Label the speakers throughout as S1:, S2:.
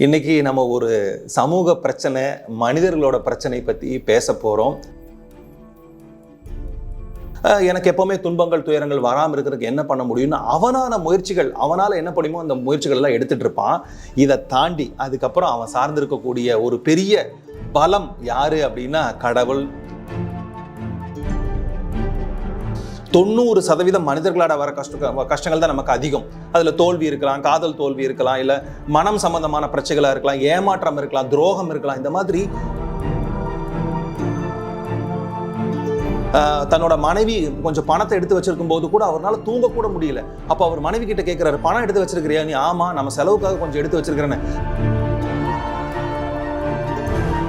S1: இன்னைக்கு நம்ம ஒரு சமூக பிரச்சனை மனிதர்களோட பிரச்சனை பற்றி பேச போகிறோம் எனக்கு எப்போவுமே துன்பங்கள் துயரங்கள் வராமல் இருக்கிறதுக்கு என்ன பண்ண முடியும்னு அவனான முயற்சிகள் அவனால் என்ன பண்ணுமோ அந்த முயற்சிகள் எல்லாம் எடுத்துட்டு இருப்பான். இதை தாண்டி அதுக்கப்புறம் அவன் சார்ந்திருக்கக்கூடிய ஒரு பெரிய பலம் யாரு அப்படின்னா கடவுள். தொண்ணூறு சதவீதம் மனிதர்களோட வர கஷ்ட கஷ்டங்கள் தான் நமக்கு அதிகம். அதில் தோல்வி இருக்கலாம் காதல் தோல்வி இருக்கலாம் இல்லை மனம் சம்பந்தமான பிரச்சனைகளாக இருக்கலாம் ஏமாற்றம் இருக்கலாம் துரோகம் இருக்கலாம் இந்த மாதிரி தன்னோட மனைவி கொஞ்சம் பணத்தை எடுத்து வச்சிருக்கும் போது கூட அவரால் தூங்கக்கூட முடியல. அப்போ அவர் மனைவி கிட்ட கேட்குறாரு பணம் எடுத்து வச்சிருக்கிறியா? நீ ஆமாம் நம்ம செலவுக்காக கொஞ்சம் எடுத்து வச்சிருக்கிறேன்னு.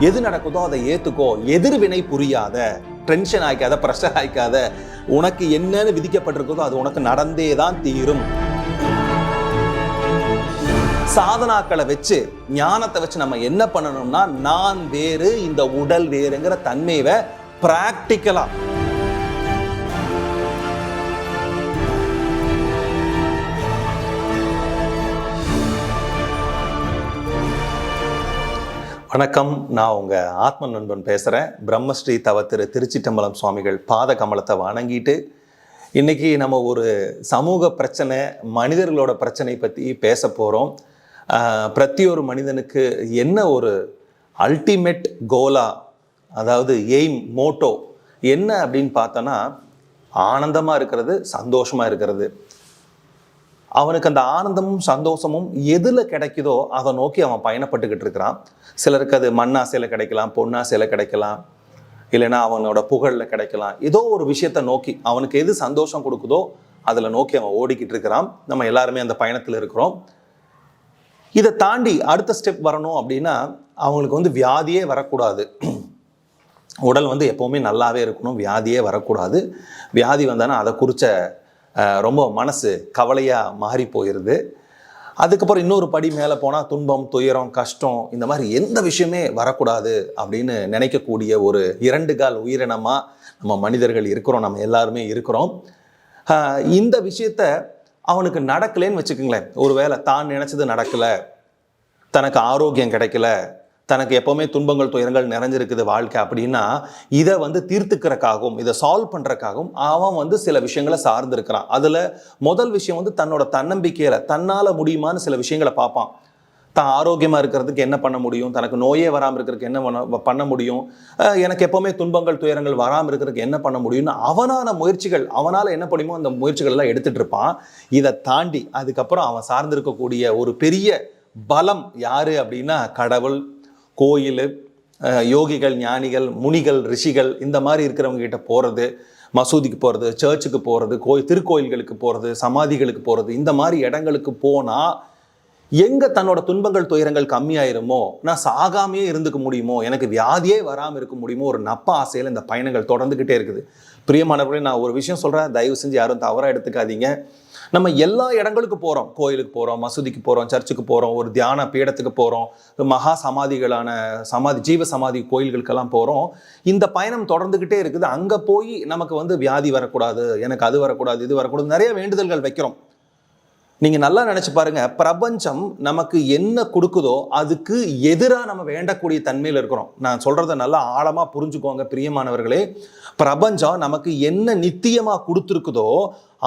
S1: எது நடக்குதோ அதை ஏற்றுக்கோ எதிர்வினை புரியாத டென்ஷன் ஆயிக்காத ப்ரெஷர் ஆயிக்காத உனக்கு என்னன்னு விதிக்கப்பட்டிருக்குதோ அது உனக்கு நடந்தே தான் தீரும். சாதனாக்களை வச்சு ஞானத்தை வச்சு நம்ம என்ன பண்ணணும்னா நான் வேறு இந்த உடல் வேறுங்கிற தன்மையை பிராக்டிக்கலா வணக்கம். நான் உங்கள் ஆத்ம நண்பன் பேசுகிறேன் பிரம்மஸ்ரீ தவ திரு திருச்சிட்டம்பலம் சுவாமிகள் பாத கமலத்தை வணங்கிட்டு இன்றைக்கி நம்ம ஒரு சமூக பிரச்சனை மனிதர்களோட பிரச்சனை பற்றி பேச போகிறோம் பிரத்தி ஒரு மனிதனுக்கு என்ன ஒரு அல்டிமேட் கோலா அதாவது எய்ம் மோட்டோ என்ன அப்படின்னு பார்த்தோன்னா ஆனந்தமாக இருக்கிறது சந்தோஷமாக இருக்கிறது. அவனுக்கு அந்த ஆனந்தமும் சந்தோஷமும் எதில் கிடைக்குதோ அதை நோக்கி அவன் பயணப்பட்டுக்கிட்டு இருக்கிறான். சிலருக்கு அது மண்ணாசையில் கிடைக்கலாம் பொன்னாசையில் கிடைக்கலாம் இல்லைன்னா அவனோட புகழில் கிடைக்கலாம். ஏதோ ஒரு விஷயத்தை நோக்கி அவனுக்கு எது சந்தோஷம் கொடுக்குதோ அதில் நோக்கி அவன் ஓடிக்கிட்டு இருக்கிறான். நம்ம எல்லாருமே அந்த பயணத்தில் இருக்கிறோம். இதை தாண்டி அடுத்த ஸ்டெப் வரணும் அப்படின்னா அவங்களுக்கு வந்து வியாதியே வரக்கூடாது. உடல் வந்து எப்போவுமே நல்லாவே இருக்கணும் வியாதியே வரக்கூடாது. வியாதி வந்தானா அதை குறித்த ரொம்ப மனசு கவலையாக மாறி போயிடுது அதுக்கப்புறம் இன்னொரு படி மேலே போனால் துன்பம் துயரம் கஷ்டம் இந்த மாதிரி எந்த விஷயமே வரக்கூடாது அப்படின்னு நினைக்கக்கூடிய ஒரு இரண்டு கால் உயிரினமாக நம்ம மனிதர்கள் இருக்கிறோம் நம்ம எல்லாருமே இருக்கிறோம். இந்த விஷயத்த அவனுக்கு நடக்கலைன்னு வச்சுக்கோங்களேன். ஒருவேளை தான் நினச்சது நடக்கலை தனக்கு ஆரோக்கியம் கிடைக்கல தனக்கு எப்போவுமே துன்பங்கள் துயரங்கள் நிறைஞ்சிருக்குது வாழ்க்கை அப்படின்னா இதை வந்து தீர்த்துக்கிறக்காகவும் இதை சால்வ் பண்ணுறக்காகவும் அவன் வந்து சில விஷயங்களை சார்ந்திருக்கிறான். அதில் முதல் விஷயம் வந்து தன்னோட தன்னம்பிக்கையில் தன்னால் முடியுமான்னு சில விஷயங்களை பார்ப்பான். தான் ஆரோக்கியமாக இருக்கிறதுக்கு என்ன பண்ண முடியும்? தனக்கு நோயே வராமல் இருக்கிறதுக்கு என்ன பண்ண பண்ண முடியும்? எனக்கு எப்போவுமே துன்பங்கள் துயரங்கள் வராமல் இருக்கிறதுக்கு என்ன பண்ண முடியும்னு அவனான முயற்சிகள் அவனால் என்ன பண்ணுமோ அந்த முயற்சிகள் எல்லாம் எடுத்துட்டு இருப்பான். இதை தாண்டி அதுக்கப்புறம் அவன் சார்ந்திருக்கக்கூடிய ஒரு பெரிய பலம் யாரு அப்படின்னா கடவுள். கோயில் யோகிகள் ஞானிகள் முனிகள் ரிஷிகள் இந்த மாதிரி இருக்கிறவங்க கிட்ட போகிறது மசூதிக்கு போகிறது சர்ச்சுக்கு போகிறது கோயில் திருக்கோயில்களுக்கு போகிறது சமாதிகளுக்கு போகிறது இந்த மாதிரி இடங்களுக்கு போனால் எங்கே தன்னோட துன்பங்கள் துயரங்கள் கம்மியாயிருமோ நான் சாகாமையே இருந்துக்க முடியுமோ எனக்கு வியாதியே வராமல் இருக்க முடியுமோ ஒரு நப்ப ஆசையில் இந்த பயணங்கள் தொடர்ந்துக்கிட்டே இருக்குது. பிரியமானவர்களே நான் ஒரு விஷயம் சொல்கிறேன் தயவு செஞ்சு யாரும் தவறாக எடுத்துக்காதீங்க. நம்ம எல்லா இடங்களுக்கு போகிறோம் கோயிலுக்கு போகிறோம் மசூதிக்கு போகிறோம் சர்ச்சுக்கு போகிறோம் ஒரு தியான பீடத்துக்கு போகிறோம் மகா சமாதிகளான சமாதி ஜீவ சமாதி கோயில்களுக்கெல்லாம் போகிறோம் இந்த பயணம் தொடர்ந்துக்கிட்டே இருக்குது. அங்கே போய் நமக்கு வந்து வியாதி வரக்கூடாது எனக்கு அது வரக்கூடாது இது வரக்கூடாது நிறைய வேண்டுதல்கள் வைக்கிறோம். நீங்கள் நல்லா நினச்சி பாருங்கள் பிரபஞ்சம் நமக்கு என்ன கொடுக்குதோ அதுக்கு எதிராக நம்ம வேண்டக்கூடிய தன்மையில் இருக்கிறோம். நான் சொல்கிறத நல்லா ஆழமாக புரிஞ்சுக்கோங்க பிரியமானவர்களே. பிரபஞ்சம் நமக்கு என்ன நித்தியமாக கொடுத்துருக்குதோ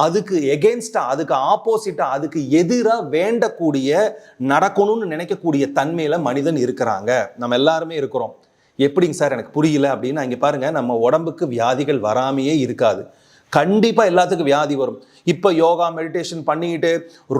S1: அதுக்கு எகென்ஸ்டாக அதுக்கு ஆப்போசிட்டாக அதுக்கு எதிராக வேண்டக்கூடிய நடக்கணும்னு நினைக்கக்கூடிய தன்மையில் மனிதன் இருக்கிறாங்க. நம்ம எல்லாருமே இருக்கிறோம். எப்படிங்க சார் எனக்கு புரியல அப்படின்னா இங்கே பாருங்கள் நம்ம உடம்புக்கு வியாதிகள் வராமையே இருக்காது. கண்டிப்பாக எல்லாத்துக்கும் வியாதி வரும். இப்போ யோகா மெடிடேஷன் பண்ணிக்கிட்டு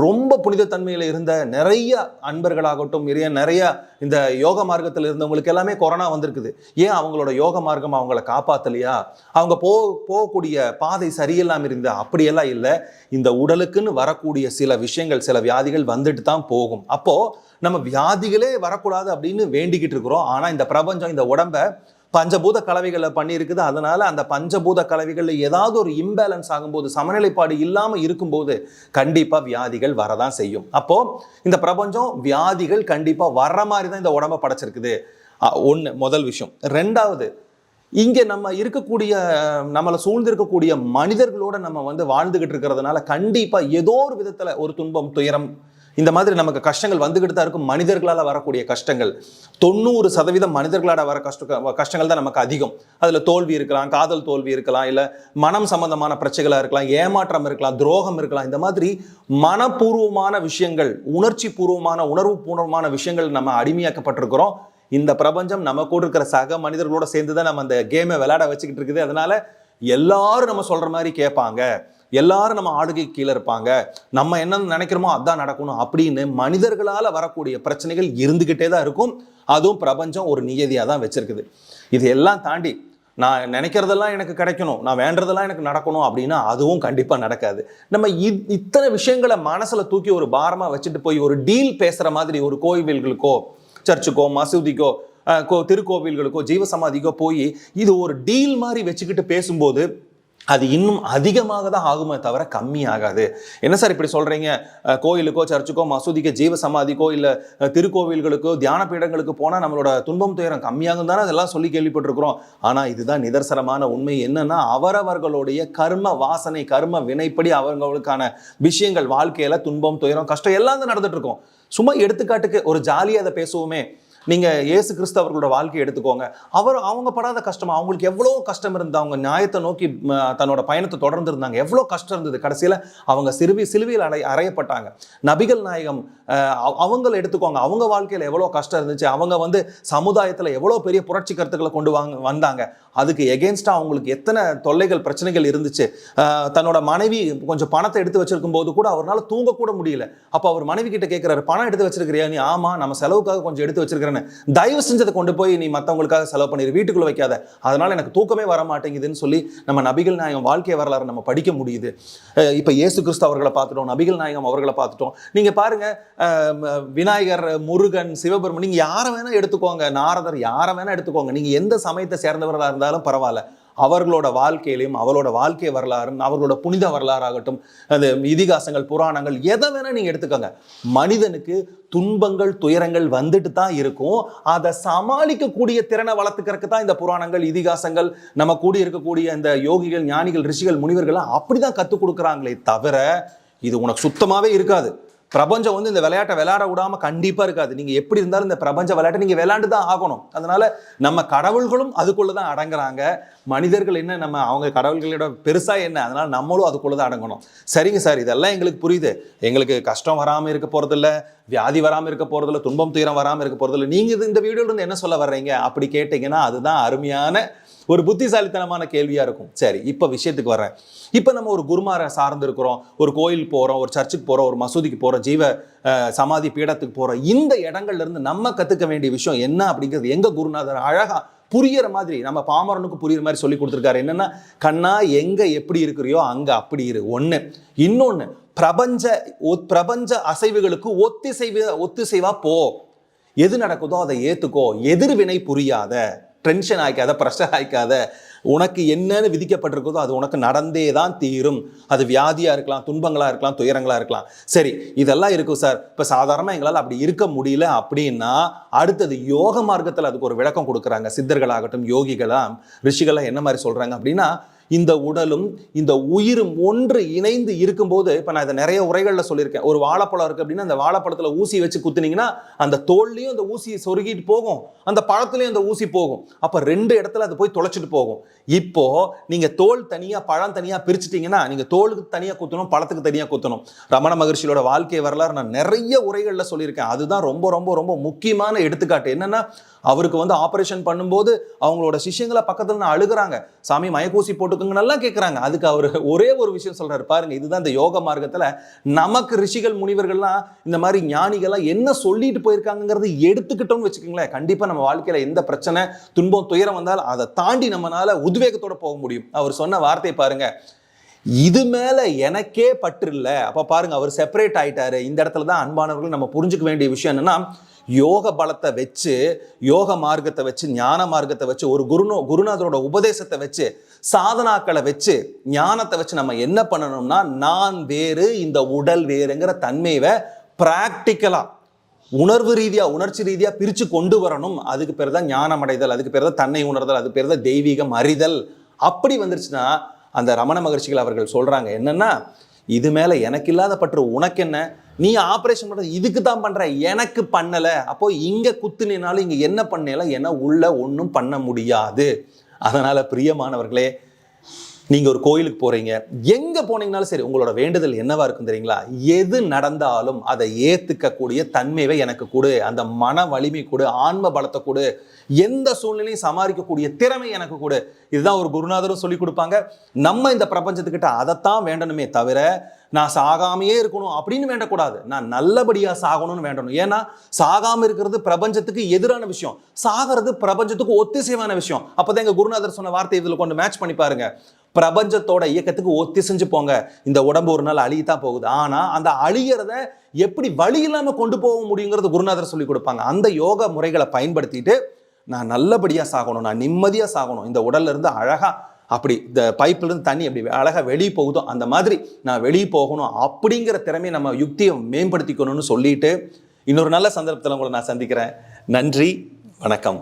S1: ரொம்ப புனித தன்மையில் இருந்த நிறைய அன்பர்களாகட்டும் நிறைய நிறைய இந்த யோக மார்க்கத்தில் இருந்தவங்களுக்கு எல்லாமே கொரோனா வந்திருக்குது. ஏன் அவங்களோட யோக மார்க்கம் அவங்கள காப்பாற்றலையா அவங்க போ போகக்கூடிய பாதை சரியில்லாமல் இருந்தா அப்படியெல்லாம் இல்லை. இந்த உடலுக்குன்னு வரக்கூடிய சில விஷயங்கள் சில வியாதிகள் வந்துட்டு தான் போகும். அப்போது நம்ம வியாதிகளே வரக்கூடாது அப்படின்னு வேண்டிக்கிட்டு இருக்கிறோம். ஆனால் இந்த பிரபஞ்சம் இந்த உடம்பை பஞ்சபூத கலவைகளை பண்ணியிருக்குது. அதனால அந்த பஞ்சபூத கலவைகளில் ஏதாவது ஒரு இம்பேலன்ஸ் ஆகும்போது சமநிலைப்பாடு இல்லாமல் இருக்கும்போது கண்டிப்பாக வியாதிகள் வரதான் செய்யும். அப்போது இந்த பிரபஞ்சம் வியாதிகள் கண்டிப்பாக வர்ற மாதிரி தான் இந்த உடம்பை படைச்சிருக்குது. ஒன்று முதல் விஷயம். ரெண்டாவது இங்கே நம்ம இருக்கக்கூடிய நம்மளை சூழ்ந்திருக்கக்கூடிய மனிதர்களோட நம்ம வந்து வாழ்ந்துகிட்டு இருக்கிறதுனால கண்டிப்பாக ஏதோ ஒரு விதத்தில் ஒரு துன்பம் துயரம் இந்த மாதிரி நமக்கு கஷ்டங்கள் வந்துக்கிட்டு தான் இருக்கும். மனிதர்களால் வரக்கூடிய கஷ்டங்கள். தொண்ணூறு சதவீதம் மனிதர்களால் வர கஷ்ட கஷ்டங்கள் தான் நமக்கு அதிகம். அதில் தோல்வி இருக்கலாம் காதல் தோல்வி இருக்கலாம் இல்லை மனம் சம்பந்தமான பிரச்சனைகளாக இருக்கலாம் ஏமாற்றம் இருக்கலாம் துரோகம் இருக்கலாம். இந்த மாதிரி மனப்பூர்வமான விஷயங்கள் உணர்ச்சி பூர்வமான உணர்வு பூர்வமான விஷயங்கள் நம்ம அடிமையாக்கப்பட்டிருக்கிறோம். இந்த பிரபஞ்சம் நம்ம கூட இருக்கிற சக மனிதர்களோட சேர்ந்து தான் நம்ம அந்த கேமை விளையாட வச்சுக்கிட்டு இருக்குது. அதனால எல்லாரும் நம்ம சொல்கிற மாதிரி கேட்பாங்க. எல்லாரும் நம்ம ஆளுகை கீழே இருப்பாங்க. நம்ம என்ன நினைக்கிறோமோ அதான் நடக்கணும் அப்படின்னு மனிதர்களால் வரக்கூடிய பிரச்சனைகள் இருந்துக்கிட்டே தான் இருக்கும். அதுவும் பிரபஞ்சம் ஒரு நியதியாக தான் வச்சிருக்குது. இது எல்லாம் தாண்டி நான் நினைக்கிறதெல்லாம் எனக்கு கிடைக்கணும் நான் வேண்டதெல்லாம் எனக்கு நடக்கணும் அப்படின்னா அதுவும் கண்டிப்பாக நடக்காது. நம்ம இத்தனை விஷயங்களை மனசில் தூக்கி ஒரு பாரமாக வச்சுட்டு போய் ஒரு டீல் பேசுகிற மாதிரி ஒரு கோவில்களுக்கோ சர்ச்சுக்கோ மசூதிக்கோ கோ திருக்கோவில்களுக்கோ ஜீவசமாதிக்கோ போய் இது ஒரு டீல் மாதிரி வச்சுக்கிட்டு பேசும்போது அது இன்னும் அதிகமாக தான் ஆகுமே தவிர கம்மி ஆகாது. என்ன சார் இப்படி சொல்றீங்க? கோயிலுக்கோ சர்ச்சுக்கோ மசூதிக்கோ ஜீவ சமாதிக்கோ இல்லை திருக்கோவில்களுக்கோ தியான பீடங்களுக்கு போனால் நம்மளோட துன்பம் துயரம் கம்மியாகும் தானே அதெல்லாம் சொல்லி கேள்விப்பட்டிருக்கிறோம். ஆனால் இதுதான் நிதர்சனமான உண்மை. என்னன்னா அவரவர்களுடைய கர்ம வாசனை கர்ம வினைப்படி அவர்களுக்கான விஷயங்கள் வாழ்க்கையில் துன்பம் துயரம் கஷ்டம் எல்லாம் தான் நடந்துட்டு இருக்கும். சும்மா எடுத்துக்காட்டுக்கு ஒரு ஜாலியாக அதை பேசுவோமே. நீங்கள் இயேசு கிறிஸ்து அவர்களோட வாழ்க்கையை எடுத்துக்கோங்க. அவர் அவங்க படாத கஷ்டம் அவங்களுக்கு எவ்வளோ கஷ்டம் இருந்தால் அவங்க நியாயத்தை நோக்கி தன்னோட பயணத்தை தொடர்ந்து இருந்தாங்க. எவ்வளோ கஷ்டம் இருந்தது. கடைசியில் அவங்க சிறுவி சிலுவையில் அடை அறையப்பட்டாங்க. நபிகள் நாயகம் அவங்கள எடுத்துக்கோங்க. அவங்க வாழ்க்கையில் எவ்வளோ கஷ்டம் இருந்துச்சு. அவங்க வந்து சமுதாயத்தில் எவ்வளோ பெரிய புரட்சி கருத்துக்களை கொண்டு வாங்க வந்தாங்க. அதுக்கு எகேன்ஸ்டாக அவங்களுக்கு எத்தனை தொல்லைகள் பிரச்சனைகள் இருந்துச்சு. தன்னோட மனைவி கொஞ்சம் பணத்தை எடுத்து வச்சிருக்கும் போது கூட அவரால் தூங்கக்கூட முடியல. அப்போ அவர் மனைவி கிட்ட கேட்குறாரு பணம் எடுத்து வச்சிருக்கிறியா? நீ ஆமா நம்ம செலவுக்காக கொஞ்சம் எடுத்து வச்சிருக்கிறேன். வச்சிருக்கிறேன்னு தயவு செஞ்சதை கொண்டு போய் நீ மற்றவங்களுக்காக செலவு பண்ணிடு வீட்டுக்குள்ள வைக்காத. அதனால எனக்கு தூக்கமே வர மாட்டேங்குதுன்னு சொல்லி நம்ம நபிகள் நாயகம் வாழ்க்கை வரலாறு நம்ம படிக்க முடியுது. இப்போ இப்ப இயேசு கிறிஸ்து அவர்களை பார்த்துட்டோம் நபிகள் நாயகம் அவர்களை பார்த்துட்டோம். நீங்க பாருங்க விநாயகர் முருகன் சிவபெருமன் நீங்க யாரை வேணா எடுத்துக்கோங்க நாரதர் யாரை வேணா எடுத்துக்கோங்க. நீங்க எந்த சமயத்தை சேர்ந்தவர்களா இருந்தாலும் பரவாயில்ல. அவர்களோட வாழ்க்கையிலையும் அவளோட வாழ்க்கை வரலாறும் அவர்களோட புனித வரலாறாகட்டும் அந்த இதிகாசங்கள் புராணங்கள் எதை வேணால் நீங்கள் எடுத்துக்கோங்க. மனிதனுக்கு துன்பங்கள் துயரங்கள் வந்துட்டு தான் இருக்கும். அதை சமாளிக்கக்கூடிய திறனை வளர்த்துக்கிறதுக்கு தான் இந்த புராணங்கள் இதிகாசங்கள் நம்ம கூடி இருக்கக்கூடிய இந்த யோகிகள் ஞானிகள் ரிஷிகள் முனிவர்கள்லாம் அப்படி தான் கற்றுக் கொடுக்குறாங்களே தவிர இது உனக்கு சுத்தமாகவே இருக்காது. பிரபஞ்சம் வந்து இந்த விளையாட்டை விளையாட விடாம கண்டிப்பா இருக்காது. நீங்க எப்படி இருந்தாலும் இந்த பிரபஞ்ச விளையாட்டை நீங்க விளையாண்டு தான் ஆகணும். அதனால நம்ம கடவுள்களும் அதுக்குள்ள தான் அடங்குறாங்க. மனிதர்கள் என்ன நம்ம அவங்க கடவுள்களோட பெருசாக என்ன அதனால் நம்மளும் அதுக்குள்ளே தான் அடங்கணும். சரிங்க சார் இதெல்லாம் எங்களுக்கு புரியுது. எங்களுக்கு கஷ்டம் வராமல் இருக்க போகிறதில்ல வியாதி வராமல் இருக்க போகிறதில்ல துன்பம் துயரம் வராமல் இருக்க போகிறதில்ல நீங்கள் இது- இந்த வீடியோலேருந்து என்ன சொல்ல வர்றீங்க? அப்படி கேட்டிங்கன்னா அதுதான் அருமையான ஒரு புத்திசாலித்தனமான கேள்வியாக இருக்கும். சரி இப்போ விஷயத்துக்கு வர்றேன். இப்போ நம்ம ஒரு குருமாரை சார்ந்து இருக்கிறோம் ஒரு கோயில் போகிறோம் ஒரு சர்ச்சுக்கு போகிறோம் ஒரு மசூதிக்கு போகிறோம் ஜீவ சமாதி பீடத்துக்கு போகிறோம் இந்த இடங்கள்லேருந்து நம்ம கற்றுக்க வேண்டிய விஷயம் என்ன அப்படிங்கிறது எங்கள் குருநாதர் அழகாக புரியிற மாதிரி நம்ம பாமரனுக்கு புரியுற மாதிரி சொல்லி கொடுத்துருக்காரு. என்னன்னா கண்ணா எங்க எப்படி இருக்கிறியோ அங்க அப்படி இரு. ஒண்ணு. இன்னொன்னு பிரபஞ்ச பிரபஞ்ச அசைவுகளுக்கு ஒத்திசைவு ஒத்திசைவா போ. எது நடக்குதோ அதை ஏத்துக்கோ. எதிர்வினை புரியாத டென்ஷன் ஆயிக்காத ப்ரெஷர் ஆயிக்காத உனக்கு என்னன்னு விதிக்கப்பட்டிருக்குதோ அது உனக்கு நடந்தே தான் தீரும். அது வியாதியாக இருக்கலாம் துன்பங்களாக இருக்கலாம் துயரங்களாக இருக்கலாம். சரி இதெல்லாம் இருக்கும் சார். இப்போ சாதாரணமாக எங்களால் அப்படி இருக்க முடியல அப்படின்னா அடுத்தது யோக மார்க்கத்தில் அதுக்கு ஒரு விளக்கம் கொடுக்குறாங்க. சித்தர்களாகட்டும் யோகிகளாம் ரிஷிகளாக என்ன மாதிரி சொல்கிறாங்க அப்படின்னா இந்த உடலும் இந்த உயிரும் ஒன்று இணைந்து இருக்கும்போது இப்போ நான் இதை நிறைய உரைகளில் சொல்லியிருக்கேன். ஒரு வாழைப்பழம் இருக்குது அப்படின்னா அந்த வாழைப்பழத்தில் ஊசி வச்சு குத்துனீங்கன்னா அந்த தோல்லையும் அந்த ஊசியை சொருகிட்டு போகும். அந்த பழத்துலையும் அந்த ஊசி போகும். அப்போ ரெண்டு இடத்துல அது போய் தொலைச்சிட்டு போகும். இப்போது நீங்கள் தோல் தனியாக பழம் தனியாக பிரிச்சுட்டீங்கன்னா நீங்கள் தோலுக்கு தனியாக குத்தணும் பழத்துக்கு தனியாக குத்தணும். ரமண மகர்ஷியோட வாழ்க்கை வரலாறு நான் நிறைய உரைகளில் சொல்லியிருக்கேன். அதுதான் ரொம்ப ரொம்ப ரொம்ப முக்கியமான எடுத்துக்காட்டு. என்னென்னா அவருக்கு வந்து ஆப்ரேஷன் பண்ணும்போது அவங்களோட சிஷியங்களை பக்கத்தில் நான் அழுகுறாங்க. சாமி மயக்கூசி போட்டுக்குங்கன்னு கேட்குறாங்க அதுக்கு அவர் ஒரே ஒரு விஷயம் சொல்கிறார் பாருங்க இதுதான் இந்த யோக மார்க்கத்தில் நமக்கு ரிஷிகள் முனிவர்கள்லாம் இந்த மாதிரி ஞானிகள்லாம் என்ன சொல்லிட்டு போயிருக்காங்கிறது எடுத்துக்கிட்டோம்னு வச்சுக்கோங்களேன். கண்டிப்பாக நம்ம வாழ்க்கையில் எந்த பிரச்சனை துன்பம் துயரம் வந்தாலும் அதை தாண்டி நம்மனால உத்வேகத்தோட போக முடியும். அவர் சொன்ன வார்த்தையை பாருங்கள் இது மேல எனக்கே பற்று இல்லை அப்ப பாருங்க அவர் செப்பரேட் ஆயிட்டாரு. இந்த இடத்துல தான் அன்பானவர்கள் நம்ம புரிஞ்சுக்க வேண்டிய விஷயம் என்னன்னா யோக பலத்தை வச்சு யோக மார்க்கத்தை வச்சு ஞான மார்க்கத்தை வச்சு ஒரு குருனோ குருநாதரோட உபதேசத்தை வச்சு சாதனாக்களை வச்சு ஞானத்தை வச்சு நம்ம என்ன பண்ணணும்னா நான் வேறு இந்த உடல் வேறுங்கிற தன்மையை ப்ராக்டிக்கலாக உணர்வு ரீதியா உணர்ச்சி ரீதியா பிரிச்சு கொண்டு வரணும். அதுக்கு பேர் தான் ஞானம் அடைதல் அதுக்கு பேர் தான் தன்னை உணர்தல் அதுக்கு பேர் தான் தெய்வீகம் அறிதல். அப்படி வந்துருச்சுன்னா அந்த ரமண மகர்ஷிகள் அவர்கள் சொல்கிறாங்க என்னென்னா இது மேலே எனக்கு இல்லாத பற்று உனக்கு என்ன நீ ஆப்ரேஷன் பண்ணுறது இதுக்கு தான் பண்ணுற எனக்கு பண்ணலை. அப்போது இங்கே குத்துனாலும் இங்கே என்ன பண்ணல என உள்ள ஒன்றும் பண்ண முடியாது. அதனால் பிரியமானவர்களே நீங்கள் ஒரு கோயிலுக்கு போகிறீங்க எங்கே போனீங்கனாலும் சரி உங்களோட வேண்டுதல் என்னவா இருக்கும் தெரியுங்களா? எது நடந்தாலும் அதை ஏற்றுக்கக்கூடிய தன்மையை எனக்கு கொடு அந்த மன வலிமை கொடு ஆன்ம பலத்தை கொடு எந்த சூழ்நிலையும் சமாளிக்கக்கூடிய திறமை எனக்கு கொடு. இதுதான் ஒரு குருநாதரும் சொல்லி கொடுப்பாங்க. நம்ம இந்த பிரபஞ்சத்துக்கிட்ட அதைத்தான் வேண்டணுமே தவிர நான் சாகாமையே இருக்கணும் அப்படின்னு வேண்டக்கூடாது. நான் நல்லபடியாக சாகணும்னு வேண்டணும். ஏன்னா சாகாமல் இருக்கிறது பிரபஞ்சத்துக்கு எதிரான விஷயம். சாகிறது பிரபஞ்சத்துக்கு ஒத்திசைவான விஷயம். அப்பதான் எங்கள் குருநாதர் சொன்ன வார்த்தை இதில் கொண்டு மேட்ச் பண்ணி பாருங்கள் பிரபஞ்சத்தோட இயக்கத்துக்கு ஒத்திசைஞ்சு போங்க. இந்த உடம்பு ஒரு நாள் அழியத்தான் போகுது. ஆனால் அந்த அழியிறத எப்படி வழி இல்லாமல் கொண்டு போக முடியுங்கிறது குருநாதர் சொல்லி கொடுப்பாங்க. அந்த யோக முறைகளை பயன்படுத்திட்டு நான் நல்லபடியாக சாகணும் நான் நிம்மதியாக சாகணும். இந்த உடல்லேருந்து அழகாக அப்படி இந்த பைப்லேருந்து தண்ணி அப்படி அழகாக வெளியே போகுதோ அந்த மாதிரி நான் வெளியே போகணும் அப்படிங்கிற திறமையை நம்ம யுக்தியை மேம்படுத்திக்கணும்னு சொல்லிட்டு இன்னொரு நல்ல சந்தர்ப்பத்தில் உங்களை நான் சந்திக்கிறேன். நன்றி வணக்கம்.